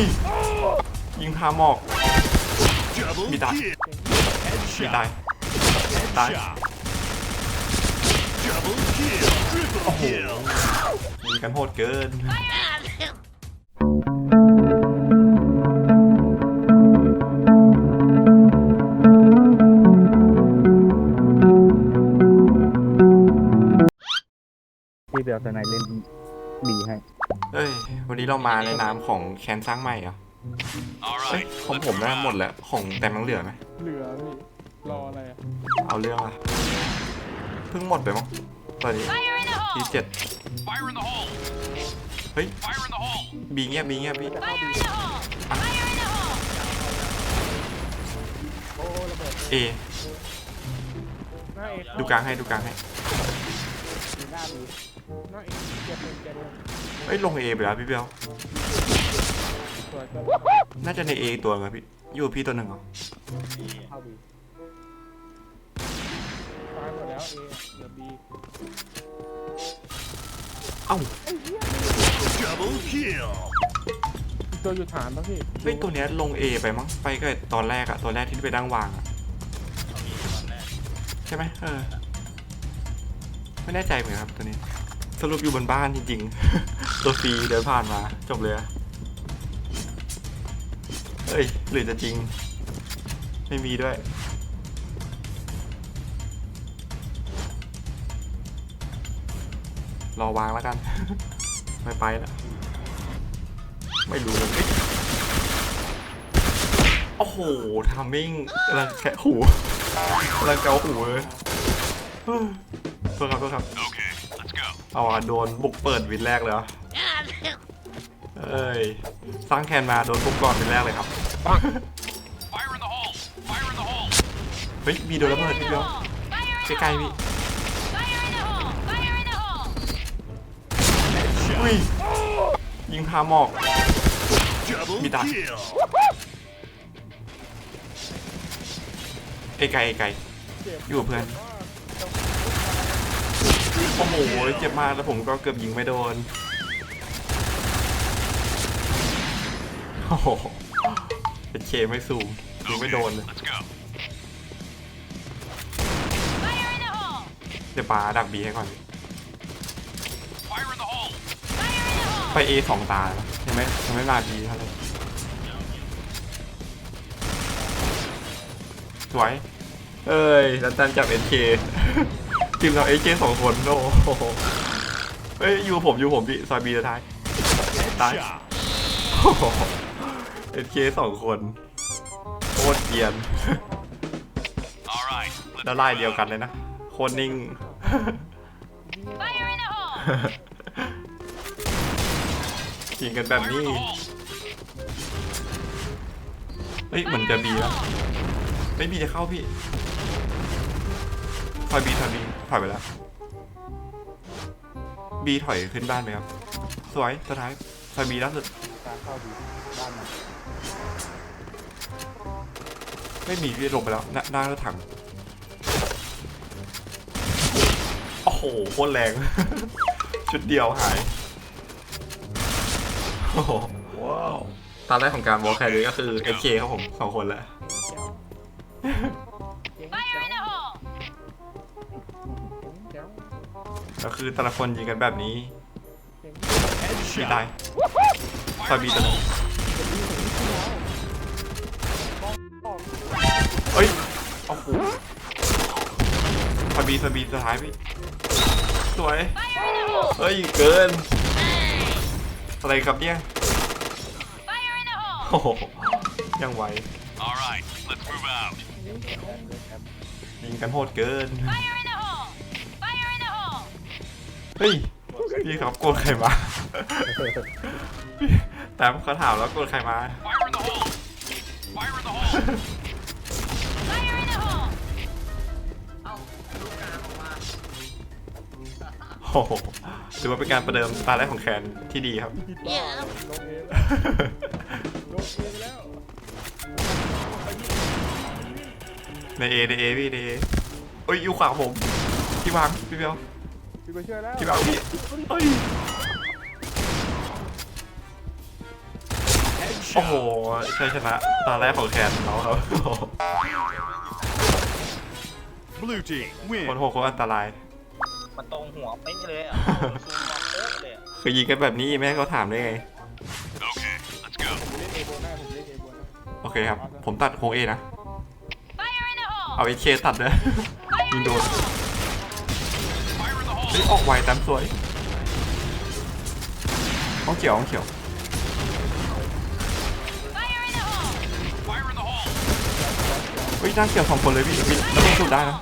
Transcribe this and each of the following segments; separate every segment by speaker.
Speaker 1: ยยิงพาหมอก
Speaker 2: มี
Speaker 1: ตา
Speaker 2: ย
Speaker 1: มีตายตาย
Speaker 2: โอ้โห
Speaker 1: มีกันโหดเกิน
Speaker 3: ที่ไปเอาแต่ไหนเล่น
Speaker 1: เอ้ย วันนี้เรามาในนามของแคนสร้างใหม่เหรอ
Speaker 2: All
Speaker 1: เอ้ย
Speaker 2: right.
Speaker 1: ของผมนะหมดแล้ว ของแต่มังเหลือไหม
Speaker 4: เหลือพี่รออะไรอะ
Speaker 1: เอาเรื่องอะเพิ่งหมดไปมั้งตอนนี้ที่เจ็ด
Speaker 2: Fire in the hole.
Speaker 1: เฮ้ย
Speaker 2: Fire in the hole.
Speaker 1: บีเงียบบีเงียบพี่
Speaker 4: โอ้ระเบิด
Speaker 1: เอ
Speaker 4: หน้าเอก
Speaker 1: ดูกลางให้ดูกลางให้
Speaker 3: มีหน้าบี
Speaker 4: ห น้าเอกเจ็บเป็นเจ็บเป็น
Speaker 1: เฮ้ยลงเอไปแล้วพี่เบล
Speaker 4: สวยเกิน
Speaker 1: น่าจะในเอตัวนึงอะพี่อยู่กับพี่ตัวหนึ่งเหรอ
Speaker 3: เข้าบี
Speaker 4: ตายหมดแล้วเอเหลือบี
Speaker 1: เอ้า
Speaker 2: Double kill.
Speaker 4: อีกตัวอยู่ฐานปะพี่
Speaker 1: เฮ้ยตัวเนี้ยลงเอไปมั้งไปก็ตอนแรกอะตอนแรกที่ไปนั่งวางอะใช่ไหมเออไม่แน่ใจเหมือนกันครับตัวนี้ สรุปอยู่บนบ้านจริงๆ ตัวฟรีเดินผ่านมา จบเลยเฮ้ยหรือจะจริง ไม่มีด้วย รอวางแล้วกัน ไม่ไปละไม่รู้เลยเอ้ยโอ้โหทามมิ่งกำลังแคะหูกำลังเกาหูเลยเฮ้ยโทษครับโทษครับ เอาอะโดนบุกเปิดวินแรกเลยเหรอเอ้ยสร้างแคนมาโดนบุกก่อนวินแรกเลยครับ
Speaker 2: Fire in the hole. Fire in the hole.
Speaker 1: เฮ้ยมีโดนระเบิดพี่เดียวใกล้ๆพี่อุ้ยยิงพาหมอก
Speaker 2: Double
Speaker 1: Bir daha.
Speaker 2: kill.
Speaker 1: เอไกลเอไกลอยู่กับเพื่อน โอ้โห เจ็บมากแล้วผมก็เกือบยิงไม่โดน โอ้โหเป็นเคไม่สูงยิงไม่โดนเลยเดี๋ยวปาดักบีให้ก่อน ไปเอสองตาแล้วยังไม่ยังไม่มาบีเท่าไหร่สวย เอ้ยดันตันจับเอ็นเค ทีมเราเอเคสองคนโอ้โหเฮ้ยอยู่ผมอยู่ผมพี่ซอยบีสุดท้ายตายเอเคสองคนโคตรเกรียนแล้วลายเดียวกันเลยนะโคตรนิ่งยิงกันแบบนี้เฮ้ยเหมือนจะบีแล้วไม่บีจะเข้าพี่ ถอยบีถอยบีถอยไปแล้วบีถอยขึ้นบ้านไหมครับ สวยสุดท้ายถอยบีล่าสุด
Speaker 3: กลางเข้าบีบ้านมัน
Speaker 1: ไม่มีพี่ลงไปแล้วหน้าหน้ารถถังโอ้โหโคตรแรง ชุดเดียวหายโอ้โหว้าวตอนแรกของการวอลแคร์เลยก็คือ FK ครับผมสองคนแหละ ก็คือแต่ละคนยิงกันแบบนี้
Speaker 4: เจ๋ง
Speaker 1: มีตาย
Speaker 2: Headshot.
Speaker 1: ซอยบีตัวหนึงเฮ้ยโอ้โหซอยบีซอยบีสุดท้ายพี่สวยเฮ้ยเกิน อะไรครับเนี่ยโอ้โหยังไหว
Speaker 2: All right. Let's move out.
Speaker 1: ยิงกันโหดเกิน เฮ้ย พี่ครับโกดใครมา แต่เขาถามแล้วโกดใครมา
Speaker 2: Fire in the hole. Fire in the hole.
Speaker 1: โอ้โหถือว่าเป็นการประเดิมตาแรกของแคนที่ดีครับ
Speaker 4: ลงเอลงเอไปแล้ว
Speaker 1: ในเอในเอพี่ในเอเอ้ยอยู่ขวาผม ที่วางพี่เบล
Speaker 4: ไปช่วยแล้ว
Speaker 1: ที่วางพี่เอ้ยโอ้โหชัยชนะตาแรกของแคนเราครับ
Speaker 2: Blue team
Speaker 1: คน
Speaker 2: win.
Speaker 1: โหดคนอันตราย
Speaker 5: มันตรงหัวเป๊ะเลยอะซูมมาเป๊ะเลยอะ
Speaker 1: คือยิงกันแบบนี้แม่ให้เขาถามได้ไง
Speaker 2: Okay, let's go.
Speaker 4: ผมเล่นเอโบได้ผมเล่นเอโบได้
Speaker 1: โอเคครับ ผมตัดโคงเอนะเอาเอเคตัดเลยยิงโดน
Speaker 2: Fire in the hole.
Speaker 1: เฮ้ยออกไวแต้มสวยห้องเขียวห้องเขียวเฮ้ยน้าเขียวสองคนเลยพี่พี่เราต้องสุดได้นะ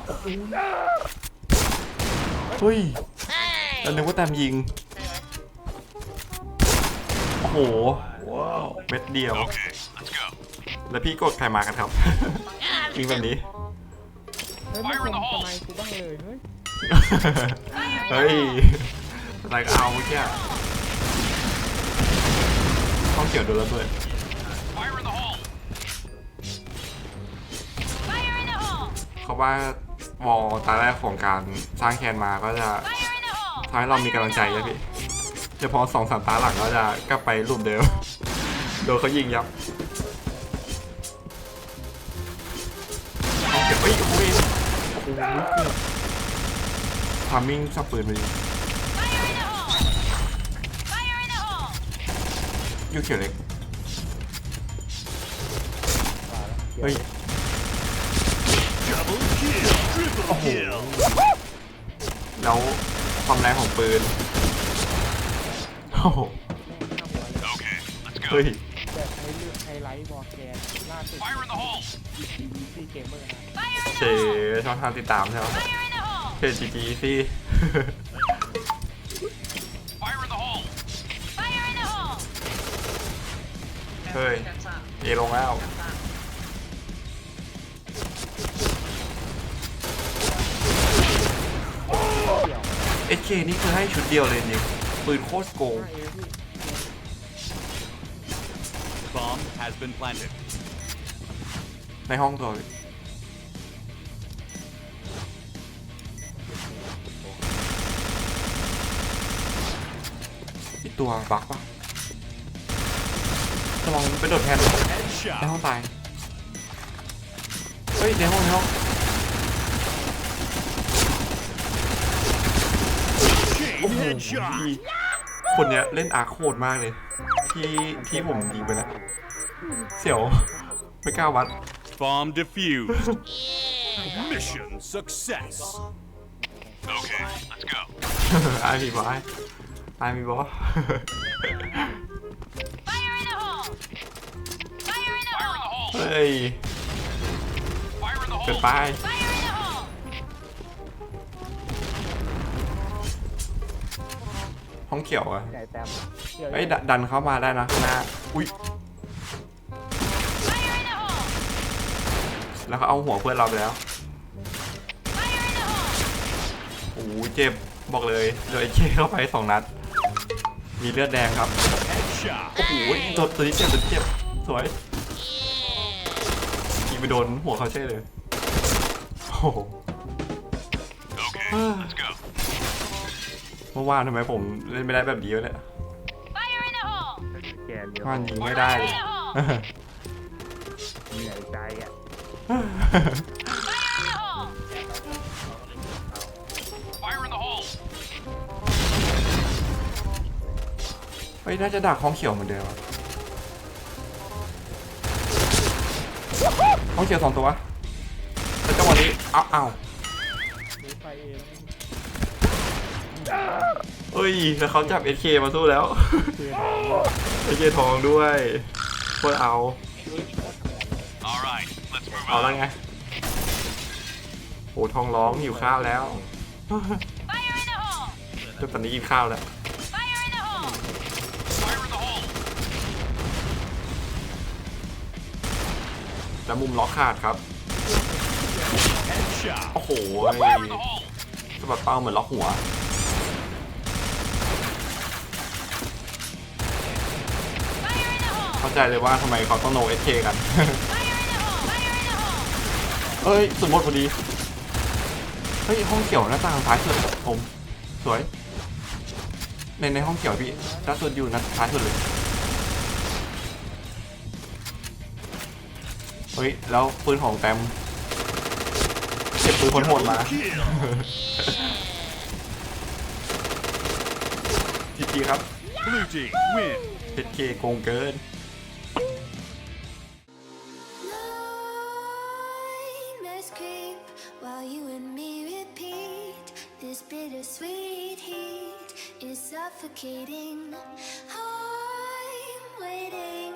Speaker 1: เฮ้ยเรานึกว่าแตมยิง โอ้โหเม็ดเดียว แล้วพี่กดใครมากันครับยิงแบบนี้
Speaker 4: เฮ้ยไม่ชมทำไมกูบ้างเลยเฮ้ย
Speaker 1: เฮ้ยอะไรก็เอาเมื่อกี้ห้องเขียวโดนระเบิด
Speaker 2: Fire in the hole.
Speaker 1: เขาว่าวอลตาแรกของการสร้างแคนมาก็จะทำให้เรามีกำลังใจนะพี่เฉพาะสองสามตาหลังก็จะกลับไปรูปเดิม โดนเขายิงยับเอาเก็บไว้โอ้ยโอ้โห ทามมิ่งสับปืนไปดิยูเขียวเล็ก เฮ้ย
Speaker 2: Double kill. Triple kill.
Speaker 1: แล้วความแรงของปืน โอ้โห
Speaker 2: Okay, let's
Speaker 1: เฮ้
Speaker 2: go.
Speaker 1: ย
Speaker 4: แบบไฮเลือกไฮไลท์บอลแกนล่าสุด
Speaker 2: Fire in the hole.
Speaker 4: ซีเกมเมอร์นะ
Speaker 1: เชช่องทางติดตามใช่ไหม เพจจีจีสิ
Speaker 2: Fire in the hole.
Speaker 1: เฮ้ย เอลงแล้ว
Speaker 4: เดี่ยว
Speaker 1: เอเคนี่คือให้ชุดเดียวเลยจริงปืนโคตรโกง
Speaker 4: หน้าเอพี่
Speaker 2: Bomb has been planted.
Speaker 1: ในห้องตัว อีกตัวบักปะจะลองไปโดดแทนใน
Speaker 2: Headshot.
Speaker 1: ห้องตาย เฮ้ยในห้องในห้อง
Speaker 2: Chain headshot.
Speaker 1: พี่คนเนี้ยเล่นอาร์คโคตรมากเลย ที่ที่ผมยิงไปแล้วเสี่ยว ไม่กล้าวัด
Speaker 2: Bomb defused. Mission success. Okay, let's go.
Speaker 1: ไอมีบอ สไอมีบอส
Speaker 2: Fire in the hole.
Speaker 1: เฮ้ย
Speaker 2: Fire in the
Speaker 1: เกิน
Speaker 2: hole.
Speaker 1: ไปห้องเขียวอะ
Speaker 3: ใหญ่แต้ม
Speaker 4: เดี๋ยว
Speaker 1: เอ้ยดดันเข้ามาได้นะข้างหน้าอุ้ยแล้วเขาเอาหัวเพื่อนเราไปแล้วโอ้โหเจ็บบอกเลยโดนไอ้เคเข้าไปสองนัด มีเลือดแดงครับ
Speaker 2: Headshot.
Speaker 1: โอ้โหตัวตัวนี้เจ็บตัวนี้เจ็บ สวยยิงไปโดนหัวเขาใช่เลย โอ้โห
Speaker 2: Okay, let's go.
Speaker 1: เมื่อวานทำไมผมเล่นไม่ได้แบบนี้วะเนี่ย
Speaker 3: แกนเดียว
Speaker 1: ว่านยิงไม่ได้เลย
Speaker 3: เหนื่อยใจอะ
Speaker 1: ฮ้ยน่าจะดักห้องเขียวเหมือนเดิมอะห้องเขียวสองตัวแล้วจังหวะนี้อ้าวอ้าว
Speaker 4: ดูไฟเอแล้ว
Speaker 1: เอ้ยแล้วเขาจับ SK มาสู้แล้ว
Speaker 4: เพื่อน
Speaker 1: SK ทองด้วยโคตรเอา
Speaker 2: All right, let's move
Speaker 1: เอาแล้ว
Speaker 2: on.
Speaker 1: ไงโอ้ทองร้องหิวข้าวแล้วจนตอนนี้กินข้าวแล้ว แล้วมุมล็อกขาดครับ โอ้โห
Speaker 2: Fire in the hole.
Speaker 1: สะบัดเป้าเหมือนล็อกหัว เข้าใจเลยว่าทำไมเขาต้องโนเอเคกัน เอ้ยสมมติพอดี เฮ้ย ห้องเขียวหน้าต่างท้ายสุดผม สวย ในในห้องเขียวพี่ล่าสุดอยู่หน้าท้ายสุดเลย เฮ้ย แล้วปืนของแตมเก็บปืนคนโหดมาจีจีครับ
Speaker 2: Blue team win.
Speaker 1: เพชรเคโกงเกิน
Speaker 6: Nightmares creep while you and me repeat. This bittersweet heat is suffocating. I'm waiting